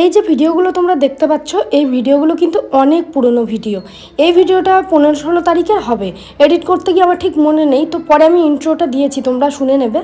এই যে ভিডিওগুলো তোমরা দেখতে পাচ্ছ, এই ভিডিওগুলো কিন্তু অনেক পুরনো ভিডিও। এই ভিডিওটা পনেরো ষোলো তারিখের হবে। এডিট করতে গিয়ে আমার ঠিক মনে নেই, তো পরে আমি ইন্ট্রোটা দিয়েছি, তোমরা শুনে নেবে।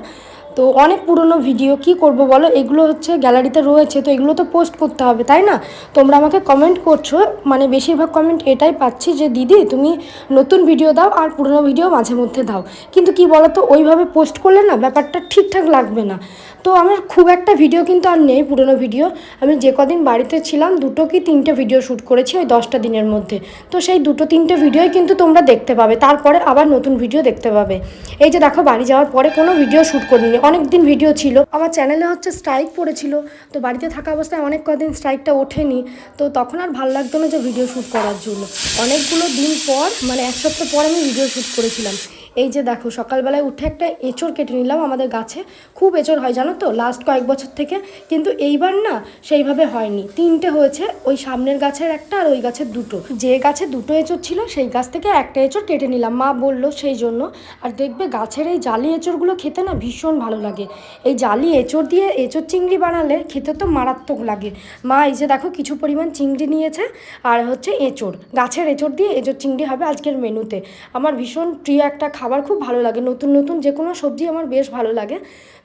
তো অনেক পুরনো ভিডিও কি করব বলো? এগুলো হচ্ছে গ্যালারিতে রয়েছে, তো এগুলো তো পোস্ট করতে হবে, তাই না? তোমরা আমাকে কমেন্ট করছ মানে বেশিরভাগ কমেন্ট এটাই পাচ্ছি যে, দিদি, তুমি নতুন ভিডিও দাও আর পুরনো ভিডিও মাঝে মধ্যে দাও। কিন্তু কি বলো তো ওইভাবে পোস্ট করলে না, ব্যাপারটা ঠিকঠাক লাগবে না। তো আমার খুব একটা ভিডিও কিন্তু আর নেই, পুরনো ভিডিও আমি যে কদিন বাড়িতে ছিলাম, দুটো কি তিনটে ভিডিও শ্যুট করেছি ওই দশটা দিনের মধ্যে। তো সেই দুটো তিনটে ভিডিওই কিন্তু তোমরা দেখতে পাবে, তারপরে আবার নতুন ভিডিও দেখতে পাবে। এই যে দেখো, বাড়ি যাওয়ার পরে কোনো ভিডিও শ্যুট করিনি। অনেক দিন ভিডিও ছিল। আমার চ্যানেলে হচ্ছে স্ট্রাইক পড়েছিল। তো বাড়িতে থাকা অবস্থায় অনেক কদিন স্ট্রাইকটা ওঠেনি। তো তখন আর ভালো লাগতো না যে ভিডিও শ্যুট করার জন্য। অনেকগুলো দিন পর মানে এক সপ্তাহ পর আমি ভিডিও শ্যুট করেছিলাম। এই যে দেখো, সকালবেলায় উঠে একটা এঁচড় কেটে নিলাম আমাদের গাছে। খুব এঁচড় হয়, জানো তো? লাস্ট কয়েক বছর থেকে। কিন্তু এইবার না, সেইভাবে হয়নি। তিনটে হয়েছে, ওই সামনের গাছের একটা আর ওই গাছের দুটো। যে গাছে দুটো এঁচড় ছিল, সেই গাছ থেকে একটা এঁচড় কেটে নিলাম। মা বলল সেই জন্য। আর দেখবে গাছের এই জালি এঁচড়গুলো খেতে না ভীষণ ভালো লাগে। এই জালি এঁচড় দিয়ে এঁচড় চিংড়ি বানালে খেতে তো মারাত্মক লাগে। মা, এই যে দেখো, কিছু পরিমাণ চিংড়ি নিয়েছে, আর হচ্ছে এঁচড়। গাছের এঁচড় দিয়ে এঁচড় চিংড়ি হবে আজকের মেনুতে। আমার ভীষণ প্রিয় একটা খাবার খুব ভালো লাগে। নতুন নতুন যে কোনো সবজি আমার বেশ ভালো লাগে।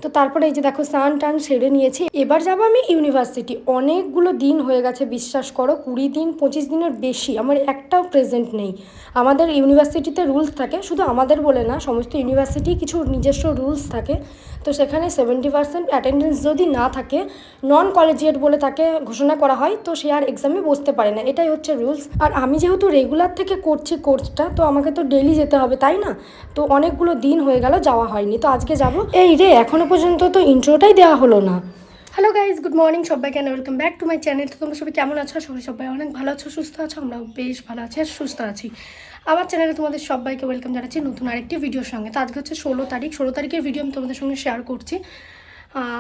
তো তারপরে এই যে দেখো স্নান টান সেরে নিয়েছি। এবার যাব আমি ইউনিভার্সিটি। অনেকগুলো দিন হয়ে গেছে, বিশ্বাস করো, কুড়ি দিন, পঁচিশ দিনের বেশি। আমার একটাও প্রেজেন্ট নেই। আমাদের ইউনিভার্সিটিতে রুলস থাকে, শুধু আমাদের বলে না, সমস্ত ইউনিভার্সিটি কিছু নিজস্ব রুলস থাকে। তো সেখানে সেভেন্টি পার্সেন্ট অ্যাটেন্ডেন্স যদি না থাকে নন কলেজিয়েট বলে তাকে ঘোষণা করা হয়, তো সে আর এক্সামে বসতে পারে না। এটাই হচ্ছে রুলস আর আমি যেহেতু রেগুলার থেকে করছি কোর্সটা তো আমাকে তো ডেলি যেতে হবে, তাই না? তো অনেকগুলো দিন হয়ে গেল, যাওয়া হয়নি। তো আজকে যাব। এই রে এখনও পর্যন্ত তো ইন্ট্রোটাই দেওয়া হলো না। হ্যালো গাইজ গুড মর্নিং সবাইকে welcome back to my channel তো তোমরা সবাই কেমন আছো? করি সবাই অনেক ভালো আছো, সুস্থ আছো, আমরাও বেশ ভালো আছি আর সুস্থ আছি। আমার চ্যানেলে তোমাদের সবাইকে ওয়েলকাম জানাচ্ছি নতুন আরেকটি ভিডিওর সঙ্গে। তো আজকে হচ্ছে ষোলো তারিখ। ষোলো তারিখের ভিডিও আমি তোমাদের সঙ্গে শেয়ার করছি।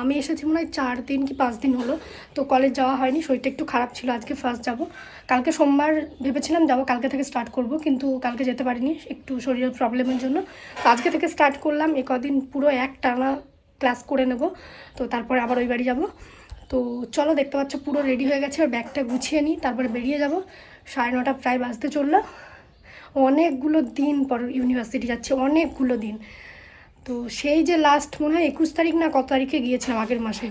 আমি এসেছি মনে হয় চার দিন কি পাঁচ দিন হলো। তো কলেজ যাওয়া হয়নি, শরীরটা একটু খারাপ ছিল, আজকে ফার্স্ট যাব। কালকে সোমবার ভেবেছিলাম যাব, কালকে থেকে স্টার্ট করব, কিন্তু কালকে যেতে পারিনি। একটু শরীরের প্রবলেমের জন্য। তো আজকে থেকে স্টার্ট করলাম। এ কদিন পুরো এক টানা ক্লাস করে নেব। তো তারপরে আবার ওই বাড়ি যাব। তো চলো দেখতে পাচ্ছ পুরো রেডি হয়ে গেছে। আর ব্যাগটা গুছিয়ে নিই, তারপরে বেরিয়ে যাব। সাড়ে নটা প্রায় বাজতে চলল। অনেকগুলো দিন পর ইউনিভার্সিটি যাচ্ছে, অনেকগুলো দিন। তো সেই যে লাস্ট মনে হয় একুশ তারিখ না কত তারিখে গিয়েছিলাম আগের মাসে।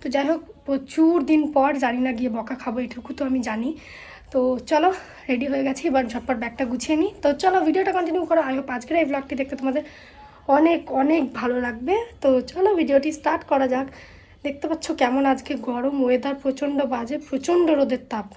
তো যাই হোক, প্রচুর দিন পর জানি না গিয়ে বকা খাব এটুকু তো আমি জানি। তো চলো রেডি হয়ে গেছি। এবার ঝটপট ব্যাগটা গুছিয়ে নিই। তো চলো ভিডিওটা কন্টিনিউ করো। আই হোপ আজকের এই ব্লগটি দেখতে তোমাদের অনেক অনেক ভালো লাগবে। তো চলো ভিডিওটি স্টার্ট করা যাক। দেখতে পাচ্ছ কেমন আজকে গরম ওয়েদার প্রচণ্ড বাজে, প্রচণ্ড রোদের তাপ।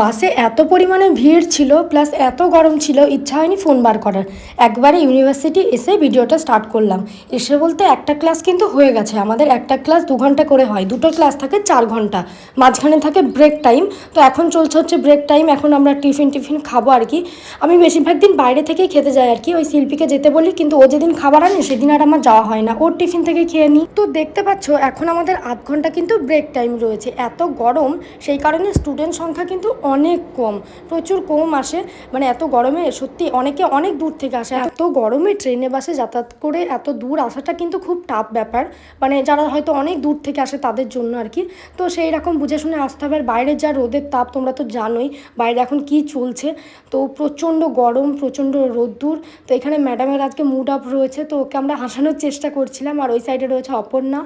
বাসে এত পরিমাণে ভিড় ছিল প্লাস এত গরম ছিল, ইচ্ছা হয়নি ফোন বার করার। একবারে ইউনিভার্সিটি এসে ভিডিওটা স্টার্ট করলাম। এসে বলতে একটা ক্লাস কিন্তু হয়ে গেছে। আমাদের একটা ক্লাস দু ঘণ্টা করে হয়। দুটো ক্লাস থাকে চার ঘণ্টা। মাঝখানে থাকে ব্রেক টাইম তো এখন চলছে হচ্ছে ব্রেক টাইম এখন আমরা টিফিন টিফিন খাব আর কি। আমি বেশিরভাগ দিন বাইরে থেকেই খেতে যাই আর কি। ওই শিল্পীকে যেতে বলি, কিন্তু ও যেদিন খাবার আনে, সেদিন আর আমার যাওয়া হয় না। ওর টিফিন থেকে খেয়ে নিই। তো দেখতে পাচ্ছ, এখন আমাদের আধ ঘণ্টা কিন্তু ব্রেক টাইম রয়েছে। এত গরম, সেই কারণে স্টুডেন্ট সংখ্যা কিন্তু অনেক কম, প্রচুর কম আসে। মানে এত গরমে সত্যি অনেকে অনেক দূর থেকে আসে। এত গরমে ট্রেনে, বাসে যাতায়াত করে এত দূর আসাটা কিন্তু খুব টাফ ব্যাপার। মানে যারা হয়তো অনেক দূর থেকে আসে তাদের জন্য আর কি তো সেই রকম বুঝে শুনে আসতে হবে। আর বাইরের যা রোদের তাপ তোমরা তো জানোই, বাইরে এখন কি চলছে। তো প্রচণ্ড গরম, প্রচণ্ড রোদ্দুর। তো এখানে ম্যাডামের আজকে মুড আপ রয়েছে। তো ওকে আমরা হাসানোর চেষ্টা করছিলাম। আর ওই সাইডে রয়েছে অপর্ণা।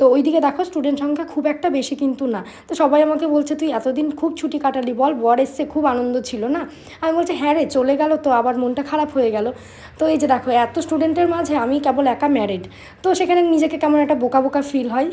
তো ওইদিকে দেখো স্টুডেন্ট সংখ্যা খুব একটা বেশি কিন্তু না। তো সবাই আমাকে বলছে, তুই এতদিন খুব ছুটি কাটালি বল, বর এসছে, খুব আনন্দ ছিল না? আমি বলছি হ্যাঁ রে, চলে গেল তো, আবার মনটা খারাপ হয়ে গেল। তো এই যে দেখো, এত স্টুডেন্টের মাঝে আমি কেবল একা ম্যারিড তো সেখানে নিজেকে কেমন একটা বোকা বোকা ফিল হয়।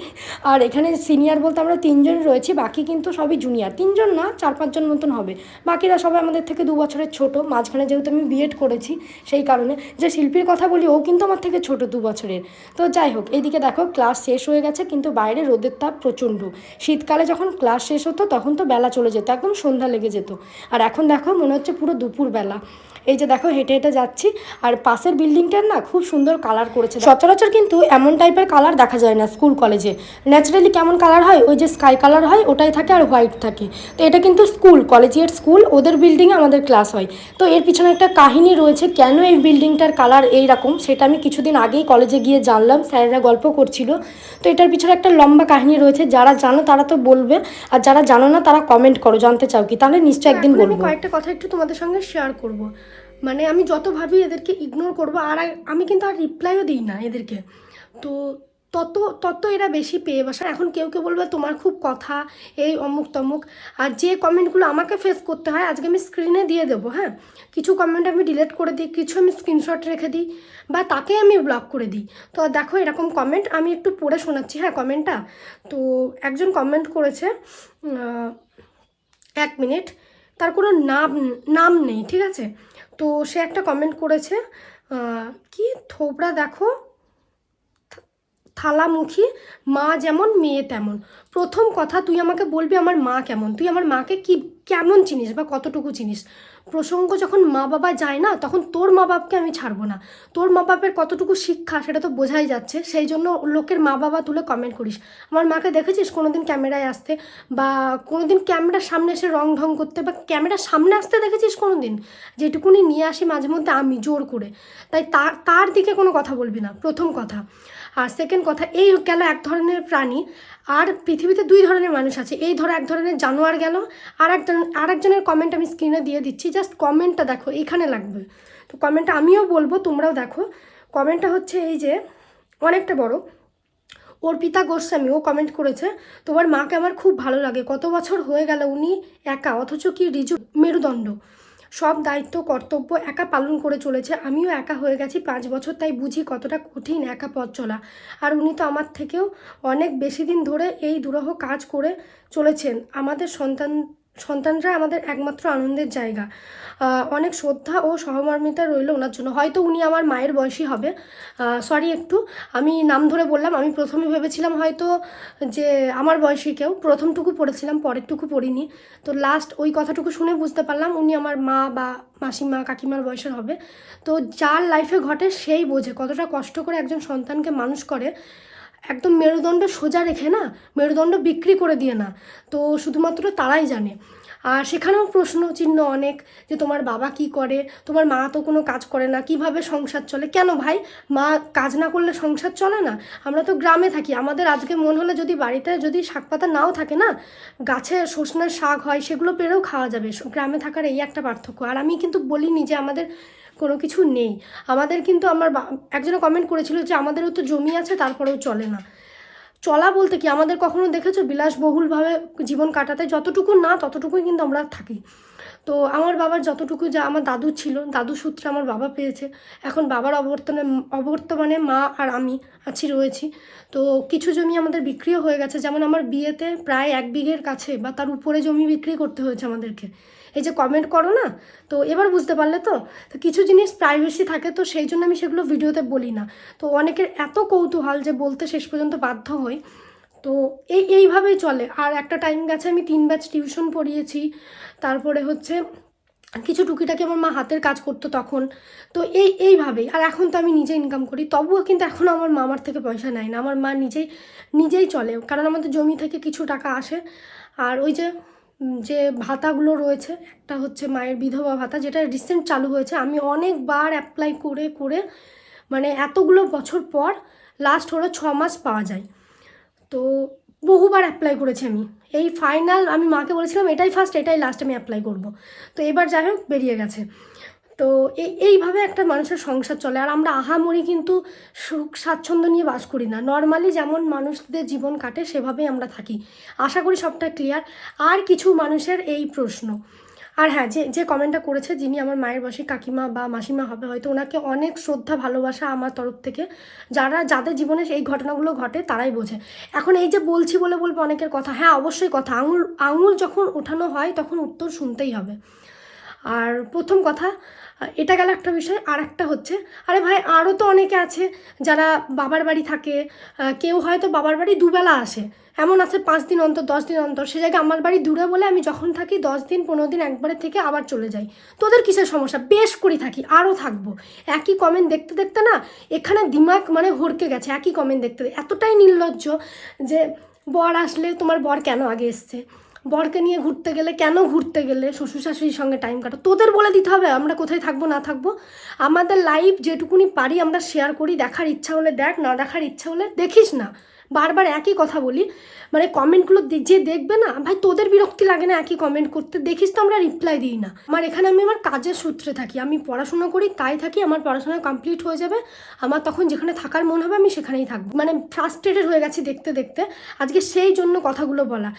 আর এখানে সিনিয়র বলতে আমরা তিনজন রয়েছি, বাকি কিন্তু সবই জুনিয়র তিনজন না, চার পাঁচজন মতন হবে। বাকিরা সবাই আমাদের থেকে দু বছরের ছোট। মাঝখানে যেহেতু আমি বিএড করেছি, সেই কারণে। যে শিল্পীর কথা বলি, ও কিন্তু আমার থেকে ছোট দু বছরের। তো যাই হোক, এইদিকে দেখো ক্লাস শেষ হয়ে গেছে। কিন্তু বাইরে রোদের তাপ প্রচণ্ড। শীতকালে যখন ক্লাস শেষ হতো, তখন তো বেলা চলে যেত, একদম সন্ধ্যা লেগে যেত। আর এখন দেখো, মনে হচ্ছে পুরো দুপুর বেলা এই যে দেখো হেঁটে হেঁটে যাচ্ছি আর পাশের বিল্ডিংটার না খুব সুন্দর কালার করেছে। সচরাচর কিন্তু এমন টাইপের কালার দেখা যায় না স্কুল কলেজে ন্যাচারালি কেমন কালার হয়? ওই যে স্কাই কালার হয় ওটাই থাকে আর হোয়াইট থাকে। তো এটা কিন্তু স্কুল কলেজিয়েট স্কুল ওদের বিল্ডিংয়ে আমাদের ক্লাস হয়। তো এর পিছনে একটা কাহিনী রয়েছে কেন এই বিল্ডিংটার কালার এই রকম সেটা আমি কিছুদিন আগেই কলেজে গিয়ে জানলাম স্যারেরা গল্প করছিল। তো এটার পিছনে একটা লম্বা কাহিনী রয়েছে যারা জানো তারা তো বলবে আর যারা জানো না তারা কমেন্ট করো জানতে চাও কি? তাহলে নিশ্চয়ই একদিন বলব। কয়েকটা কথা একটু তোমাদের সঙ্গে শেয়ার করব। মানে আমি যত ভাবি এদেরকে ইগনোর করব, আর আমি কিন্তু আর রিপ্লাইও দিই না এদেরকে। তো তত তত এরা বেশি পেয়ে বসে। এখন কেউ কেউ বলবে, তোমার খুব কথা, এই অমুক তমুক। আর যে কমেন্টগুলো আমাকে ফেস করতে হয়, আজকে আমি স্ক্রিনে দিয়ে দেবো হ্যাঁ? কিছু কমেন্ট আমি ডিলিট করে দিই, কিছু আমি স্ক্রিনশট রেখে দিই, বা তাকে আমি ব্লক করে দিই। তো দেখো, এরকম কমেন্ট আমি একটু পড়ে শোনাচ্ছি হ্যাঁ কমেন্টটা তো একজন কমেন্ট করেছে এক মিনিট তার কোনো নাম নাম নেই, ঠিক আছে? তো সে একটা কমেন্ট করেছে কি থোবড়া দেখো থালামুখী মা যেমন, মেয়ে তেমন। প্রথম কথা, তুই আমাকে বলবি আমার মা কেমন? তুই আমার মাকে কি, কেমন চিনিস বা কতটুকু চিনিস? প্রসঙ্গ যখন মা বাবা যায় না, তখন তোর মা বাপকে আমি ছাড়বো না। তোর মা বাপের কতটুকু শিক্ষা সেটা তো বোঝাই যাচ্ছে, সেই জন্য লোকের মা বাবা তুলে কমেন্ট করিস। আমার মাকে দেখেছিস কোনোদিন ক্যামেরায় আসতে বা কোনোদিন ক্যামেরার সামনে এসে রং ঢং করতে বা ক্যামেরার সামনে আসতে দেখেছিস কোনোদিন? যেটুকুনি নিয়ে আসি মাঝে মধ্যে আমি জোর করে। তাই তার তার দিকে কোনো কথা বলবি না, প্রথম কথা। আর সেকেন্ড কথা, এই গেল এক ধরনের প্রাণী, আর পৃথিবীতে দুই ধরনের মানুষ আছে। এই ধরো এক ধরনের জানোয়ার গেল, আর এক আর একজনের কমেন্ট আমি স্ক্রিনে দিয়ে দিচ্ছি। জাস্ট কমেন্টটা দেখো, এখানে লাগবে। তো কমেন্টটা আমিও বলব, তোমরাও দেখো। কমেন্টটা হচ্ছে এই যে, অনেকটা বড়। অর্পিতা গোস্বামী, ও কমেন্ট করেছে, তোমার মাকে আমার খুব ভালো লাগে। কত বছর হয়ে গেল উনি একা, অথচ কি রিজু মেরুদণ্ড। সব দায়িত্ব, কর্তব্য একা পালন করে চলেছে। আমিও একা হয়ে গেছি পাঁচ বছর, তাই বুঝি কতটা কঠিন একা পথ চলা। আর উনি তো আমার থেকেও অনেক বেশি দিন ধরে এই দুরহ কাজ করে চলেছেন। আমাদের সন্তান সন্তানরা আমাদের একমাত্র আনন্দের জায়গা। অনেক শ্রদ্ধা ও সহমর্মিতা রইল ওনার জন্য। হয়তো উনি আমার মায়ের বয়সী হবে। সরি একটু, আমি নাম ধরে বললাম, আমি প্রথমে ভেবেছিলাম হয়তো যে আমার বয়সী কেউ, প্রথমটুকু পড়েছিলাম, পরেরটুকু পড়িনি। তো লাস্ট ওই কথাটুকু শুনে বুঝতে পারলাম উনি আমার মা বা মাসিমা, কাকিমার বয়সের হবে। তো যার লাইফে ঘটে সেই বোঝে কতটা কষ্ট করে একজন সন্তানকে মানুষ করে। একদম মেরুদণ্ড সোজা রেখে না, মেরুদণ্ড বিক্রি করে দিয়ে না। তো শুধুমাত্র তারাই জানে। আর সেখানেও প্রশ্ন চিহ্ন অনেক যে তোমার বাবা কি করে? তোমার মা তো কোনো কাজ করে না, কীভাবে সংসার চলে? কেন ভাই? মা কাজ না করলে সংসার চলে না? আমরা তো গ্রামে থাকি, আমাদের আজকে মন হলে যদি বাড়িতে যদি শাক পাতা নাও থাকে না, গাছে সজনের শাক হয়, সেগুলো পেরেও খাওয়া যাবে। গ্রামে থাকার এই একটা পার্থক্য। আর আমি কিন্তু বলিনি যে আমাদের কোনো কিছু নেই। আমাদের কিন্তু আমার একজনে কমেন্ট করেছিল যে আমাদেরও তো জমি আছে, তারপরেও চলে না। চলা বলতে কি, আমাদের কখনো দেখেছ বিলাসবহুলভাবে জীবন কাটাতে? যতটুকু না, ততটুকুই কিন্তু আমরা থাকি। তো আমার বাবার যতটুকু যা, আমার দাদু ছিল, দাদু সূত্রে আমার বাবা পেয়েছে। এখন বাবার অবর্তনে, অবর্তমানে মা আর আমি আছি, রয়েছি। তো কিছু জমি আমাদের বিক্রিও হয়ে গেছে। যেমন আমার বিয়েতে প্রায় এক বিঘের কাছে বা তার উপরে জমি বিক্রি করতে হয়েছে আমাদেরকে। এই যে কমেন্ট করো না? তো এবার বুঝতে পারলে তো? তো কিছু জিনিস প্রাইভেসি থাকে তো সেই জন্য আমি সেগুলো ভিডিওতে বলি না। তো অনেকের এত কৌতূহল যে বলতে শেষ পর্যন্ত বাধ্য হই। তো এই, এইভাবেই চলে। আর একটা টাইম গেছে, আমি তিন ব্যাচ টিউশন পড়িয়েছি। তারপরে হচ্ছে কিছু টুকিটাকি আমার মা হাতের কাজ করতো তখন। তো এই, এইভাবেই। আর এখন তো আমি নিজে ইনকাম করি। তবুও কিন্তু এখন আমার মামার থেকে পয়সা নেয় না। আমার মা নিজেই নিজেই চলে। কারণ আমাদের জমি থেকে কিছু টাকা আসে। আর ওই যে যে ভাতাগুলো রয়েছে, একটা হচ্ছে মায়ের বিধবা ভাতা, যেটা রিসেন্ট চালু হয়েছে। আমি অনেকবার অ্যাপ্লাই করে করে মানে এতগুলো বছর পর লাস্ট হলো ছ মাস পাওয়া যায়। তো বহুবার অ্যাপ্লাই করেছি আমি। এই ফাইনাল আমি মাকে বলেছিলাম, এটাই ফার্স্ট এটাই লাস্ট আমি অ্যাপ্লাই করব। তো এবার যাই হোক, বেরিয়ে গেছে। তো এই এইভাবে একটা মানুষের সংসার চলে। আর আমরা আহামরি কিন্তু সুখ, স্বাচ্ছন্দ্য নিয়ে বাস করি না। নর্মালি যেমন মানুষদের জীবন কাটে, সেভাবেই আমরা থাকি। আশা করি সবটা ক্লিয়ার আর কিছু মানুষের এই প্রশ্ন। আর হ্যাঁ যে যে কমেন্টটা করেছে যিনি আমার মায়ের বয়সী কাকিমা বা মাসিমা হবে, হয়তো ওনাকে অনেক শ্রদ্ধা, ভালোবাসা আমার তরফ থেকে, যারা, যাদের জীবনে এই ঘটনাগুলো ঘটে তারাই বোঝে। এখন এই যে বলছি বলে বলব অনেকের কথা হ্যাঁ অবশ্যই কথা। আঙুল আঙুল যখন ওঠানো হয় তখন উত্তর শুনতেই হবে। আর প্রথম কথা এটা গেল একটা বিষয় আর একটা হচ্ছে, আরে ভাই আরও তো অনেকে আছে যারা বাবার বাড়ি থাকে কেউ হয়তো বাবার বাড়ি দুবেলা আসে, এমন আছে পাঁচ দিন অন্তর, দশ দিন অন্তর, সে জায়গায় আমার বাড়ি দূরে বলে আমি যখন থাকি দশ দিন, পনেরো দিন একবারে থেকে আবার চলে যাই। তোদের কিসের সমস্যা? বেশ করি থাকি আরও থাকব। একই কমেন্ট দেখতে দেখতে না, এখানে দিমাগ মানে হড়কে গেছে, একই কমেন্ট দেখতে। এতটাই নির্লজ্জ যে, বর আসলে তোমার বর কেন আগে এসছে? বরকে নিয়ে ঘুরতে গেলে, কেন ঘুরতে গেলে শ্বশুর শাশুড়ির সঙ্গে টাইম কাটো? তোদের বলে দিতে হবে, আমরা কোথায় থাকব, না থাকব? আমাদের লাইফ যেটুকুনি পারি আমরা শেয়ার করি, দেখার ইচ্ছা হলে দেখ, না দেখার ইচ্ছা হলে দেখিস না। বারবার একই কথা বলি মানে কমেন্টগুলো যে দেখবে না, ভাই তোদের বিরক্তি লাগে না একই কমেন্ট করতে? দেখিস তো আমরা রিপ্লাই দিই না। আমার এখানে আমি আমার কাজের সূত্রে থাকি, আমি পড়াশোনা করি, তাই থাকি, আমার পড়াশোনা কমপ্লিট হয়ে যাবে, আমার তখন যেখানে থাকার মন হবে আমি সেখানেই থাকব। মানে ফ্রাস্ট্রেটেড হয়ে গেছি দেখতে দেখতে, আজকে সেই জন্য কথাগুলো বলা।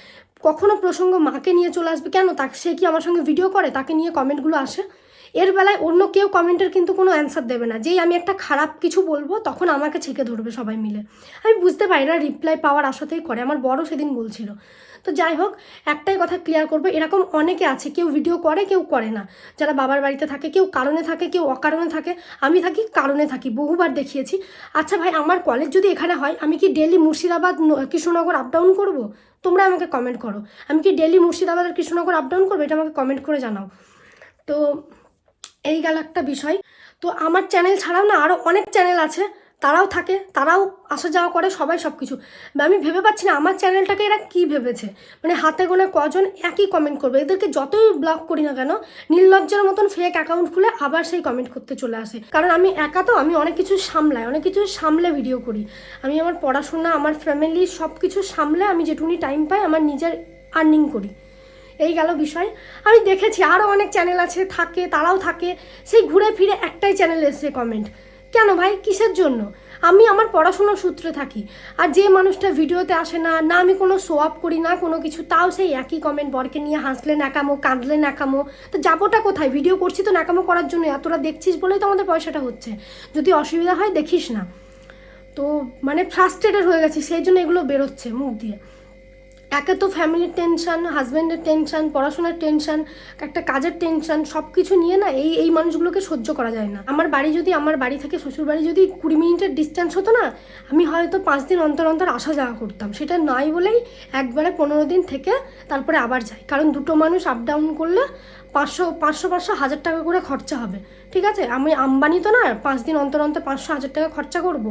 কখনো প্রসঙ্গ মাকে নিয়ে চলে আসবে? কেন? তাকে সে কি আমার সঙ্গে ভিডিও করে? তাকে নিয়ে কমেন্টগুলো আসে। এর বেলায় অন্য কেউ কমেন্টের কিন্তু কোনো অ্যান্সার দেবে না। যেই আমি একটা খারাপ কিছু বলব, তখন আমাকে ছেঁকে ধরবে সবাই মিলে। আমি বুঝতে পারি না রিপ্লাই পাওয়ার আশাতেই করে। আমার বড় সেদিন বলছিল। তো যাই হোক, একটাই কথা ক্লিয়ার করব, এরকম অনেকে আছে, কেউ ভিডিও করে, কেউ করে না। যারা বাবার বাড়িতে থাকে, কেউ কারণে থাকে, কেউ অকারণে থাকে। আমি থাকি কারণে থাকি, বহুবার দেখিয়েছি। আচ্ছা ভাই, আমার কলেজ যদি এখানে হয়, আমি কি daily Murshidabad Krishnanagar up down করব? তোমরা আমাকে কমেন্ট করো। আমি কি ডেলি মুর্শিদাবাদ আর কৃষ্ণনগর আপডাউন করব? এটা আমাকে কমেন্ট করে জানাও। তো এই গেল একটা বিষয়। তো আমার চ্যানেল ছাড়াও না আরও অনেক চ্যানেল আছে। তারাও থাকে, তারাও আসা যাওয়া করে, সবাই সব কিছু আমি ভেবে পাচ্ছি না আমার চ্যানেলটাকে এরা কী ভেবেছে। মানে হাতে গোনা কজন একই কমেন্ট করবে? এদেরকে যতই ব্লক করি না কেন, নির্লজ্জের মতন ফেক অ্যাকাউন্ট খুলে আবার সেই কমেন্ট করতে চলে আসে। কারণ আমি একা তো, আমি অনেক কিছু সামলাই, অনেক কিছু সামলে ভিডিও করি। আমি আমার পড়াশোনা, আমার ফ্যামিলি সব কিছু সামলে আমি যেটুকুনি টাইম পাই আমার নিজের আর্নিং করি। এই গেল বিষয়। আমি দেখেছি আরও অনেক চ্যানেল আছে, থাকে, তারাও থাকে। সেই ঘুরে ফিরে একটাই চ্যানেল এসে কমেন্ট কেন ভাই? কিসের জন্য? আমি আমার পড়াশোনার সূত্রে থাকি। আর যে মানুষটা ভিডিওতে আসে না না আমি কোনো শো আপ করি, না কোনো কিছু, তাও সেই একই কমেন্ট বরকে নিয়ে হাসলে ন্যাকামো, কাঁদলে ন্যাকামো। তো যাবোটা কোথায়? ভিডিও করছি তো ন্যাকামো করার জন্য, এতটা দেখছিস বলেই তো আমাদের পয়সাটা হচ্ছে। যদি অসুবিধা হয় দেখিস না। তো মানে ফ্রাস্ট্রেটেড হয়ে গেছি, সেই জন্য এগুলো বেরোচ্ছে মুখ দিয়ে। একে তো ফ্যামিলির টেনশান হাজব্যান্ডের টেনশান পড়াশোনার টেনশন একটা কাজের টেনশন সব কিছু নিয়ে না এই এই মানুষগুলোকে সহ্য করা যায় না। আমার বাড়ি যদি, আমার বাড়ি থেকে শ্বশুর বাড়ি যদি কুড়ি মিনিটের ডিস্টেন্স হতো না, আমি হয়তো পাঁচ দিন অন্তর অন্তর আসা যাওয়া করতাম। সেটা নয় বলেই একবারে পনেরো দিন থেকে তারপরে আবার যাই। কারণ দুটো মানুষ আপ ডাউন করলে পাঁচশো পাঁচশো পাঁচশো, হাজার টাকা করে খরচা হবে। ঠিক আছে? আমি আম্বানি তো না, পাঁচ দিন অন্তর অন্তর পাঁচশো, হাজার টাকা খরচা করব।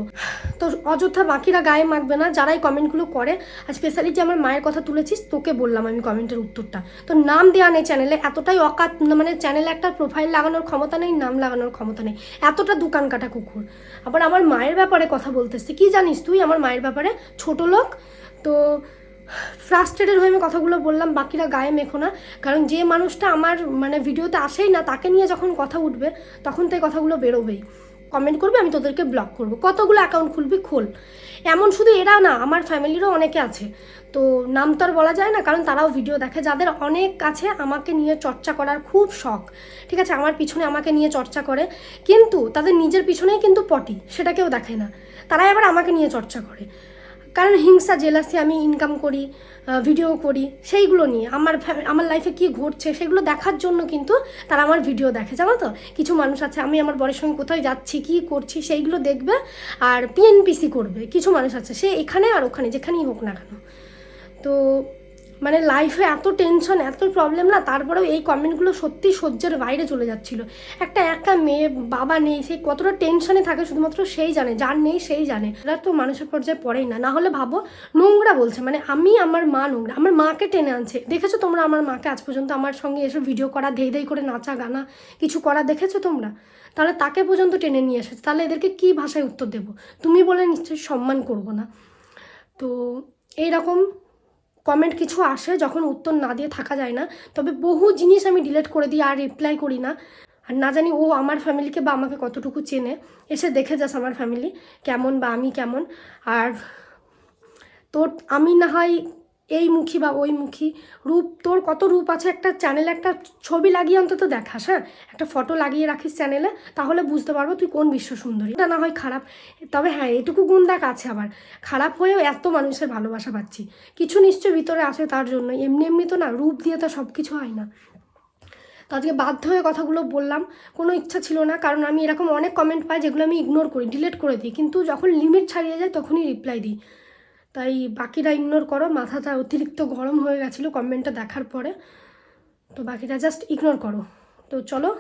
তো অযথা বাকিরা গায়ে মাখবে না, যারাই কমেন্টগুলো করে, আর স্পেশালি যে আমার মায়ের কথা তুলেছিস, তোকে বললাম আমি কমেন্টের উত্তরটা। তো নাম দেওয়া নেই চ্যানেলে এতটাই অকাত মানে চ্যানেলে একটা প্রোফাইল লাগানোর ক্ষমতা নেই, নাম লাগানোর ক্ষমতা নেই। এতটা দোকান কাটা কুকুর। আবার আমার মায়ের ব্যাপারে কথা বলতেছি, কি জানিস তুই? আমার মায়ের ব্যাপারে ছোট লোক, তো ফ্রাস্ট্রেটেড হয়ে আমি কথাগুলো বললাম, বাকিরা গায়ে মেখো না। কারণ যে মানুষটা আমার মানে ভিডিওতে আসেই না, তাকে নিয়ে যখন কথা উঠবে, তখন তো এই কথাগুলো বেরোবেই। কমেন্ট করবে, আমি তোদেরকে ব্লক করব। কতগুলো অ্যাকাউন্ট খুলবি খোল। এমন শুধু এরা না, আমার ফ্যামিলিরও অনেকে আছে। তো নাম তো আর বলা যায় না, কারণ তারাও ভিডিও দেখে। যাদের অনেক আছে আমাকে নিয়ে চর্চা করার খুব শখ, ঠিক আছে? আমার পিছনে আমাকে নিয়ে চর্চা করে, কিন্তু তাদের নিজের পিছনেই কিন্তু পটি, সেটা কেউ দেখে না। তারাই আবার আমাকে নিয়ে চর্চা করে। কারণ হিংসা জেলাসি আমি ইনকাম করি ভিডিও করি, সেইগুলো নিয়ে। আমার আমার লাইফে কি ঘটছে সেগুলো দেখার জন্য কিন্তু তারা আমার ভিডিও দেখে, জানো তো? কিছু মানুষ আছে, আমি আমার বরের সঙ্গে কোথায় যাচ্ছি, কি করছি, সেইগুলো দেখবে আর পিএনপিসি করবে। কিছু মানুষ আছে, সে এখানে আর ওখানে, যেখানেই হোক না কেন। তো মানে লাইফে এত টেনশন এত প্রবলেম না, তারপরেও এই কমেন্টগুলো সত্যি সহ্যের বাইরে চলে যাচ্ছিল। একটা একা মেয়ে, বাবা নেই সেই কতটা টেনশনে থাকে শুধুমাত্র সেই জানে, যার নেই সেই জানে। এরা তো মানুষের পর্যায়ে পড়েই না। না হলে ভাবো, নোংরা বলছে মানে আমি আমার মা নোংরা, আমার মাকে টেনে আনছে। দেখেছ তোমরা আমার মাকে? আজ পর্যন্ত আমার সঙ্গে এসব ভিডিও করা, ধেই ধেই করে নাচা, গানা কিছু করা দেখেছ তোমরা? তাহলে তাকে পর্যন্ত টেনে নিয়ে এসেছে। তাহলে এদেরকে কী ভাষায় উত্তর দেবো? তুমি বলে নিশ্চয়ই সম্মান করব না। তো এইরকম কমেন্ট কিছু আসে যখন উত্তর না দিয়ে থাকা যায় না, তবে বহু জিনিস আমি ডিলেট করে দিই আর রিপ্লাই করি না। আর না জানি ও আমার ফ্যামিলিকে বা আমাকে কতটুকু চেনে, এসে দেখে যাস আমার ফ্যামিলি কেমন বা আমি কেমন। আর তোর, আমি না হয় এই মুখী বা ওই মুখী রূপ, তোর কত রূপ আছে? একটা চ্যানেলে একটা ছবি লাগিয়ে অন্তত দেখাস হ্যাঁ? একটা ফটো লাগিয়ে রাখিস চ্যানেলে তাহলে বুঝতে পারব তুই কোন বিশ্ব সুন্দরী। এটা না হয় খারাপ, তবে হ্যাঁ এটুকু গুণ দেখ আছে আবার। খারাপ হয়েও এত মানুষের ভালোবাসা পাচ্ছি। কিছু নিশ্চয় ভিতরে আছে তার জন্য এমনি এমনি তো না, রূপ দিয়ে তো সব কিছু হয় না। তো আজকে বাধ্য হয়ে কথাগুলো বললাম, কোনো ইচ্ছা ছিল না, কারণ আমি এরকম অনেক কমেন্ট পাই যেগুলো আমি ইগনোর করি ডিলিট করে দিই। কিন্তু যখন লিমিট ছাড়িয়ে যায় তখনই রিপ্লাই দিই। তাই বাকিরা ইগনোর করো, মাথাটা অতিরিক্ত গরম হয়ে গেছিল কমেন্টটা দেখার পরে। তো বাকিরা জাস্ট ইগনোর করো। তো চলো